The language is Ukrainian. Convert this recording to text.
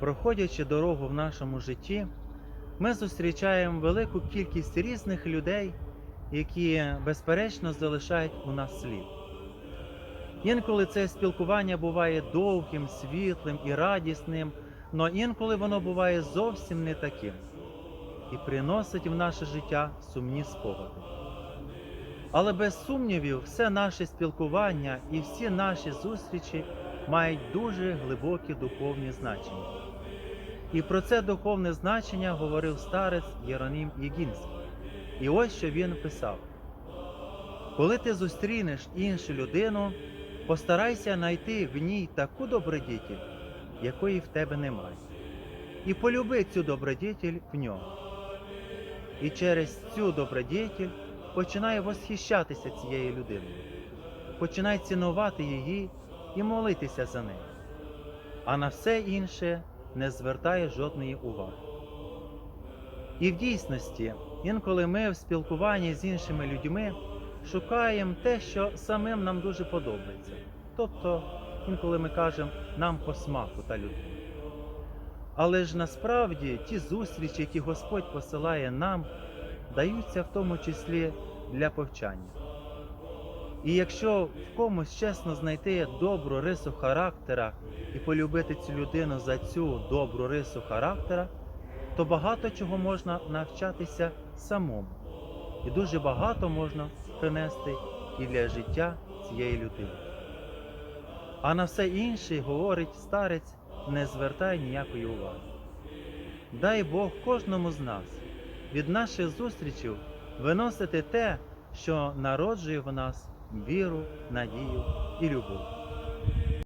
Проходячи дорогу в нашому житті, ми зустрічаємо велику кількість різних людей, які безперечно залишають у нас слід. Інколи це спілкування буває довгим, світлим і радісним, але інколи воно буває зовсім не таким і приносить в наше життя сумні спогади. Але без сумнівів, все наше спілкування і всі наші зустрічі мають дуже глибокі духовні значення. І про це духовне значення говорив старець Єронім Єгінський. І ось що він писав: коли ти зустрінеш іншу людину, постарайся знайти в ній таку добродітель, якої в тебе немає, і полюби цю добродітель в ньому. І через цю добродітель починай восхищатися цією людиною, починай цінувати її і молитися за неї, а на все інше не звертає жодної уваги. І в дійсності, інколи ми в спілкуванні з іншими людьми шукаємо те, що самим нам дуже подобається. Тобто, інколи ми кажемо нам по смаку та людина. Але ж насправді ті зустрічі, які Господь посилає нам, даються в тому числі для повчання. І якщо в комусь чесно знайти добру рису характера і полюбити цю людину за цю добру рису характера, то багато чого можна навчатися самому. І дуже багато можна принести і для життя цієї людини. А на все інше, говорить старець, не звертай ніякої уваги. Дай Бог кожному з нас від наших зустрічей виносити те, що народжує в нас Веру, надію і любов.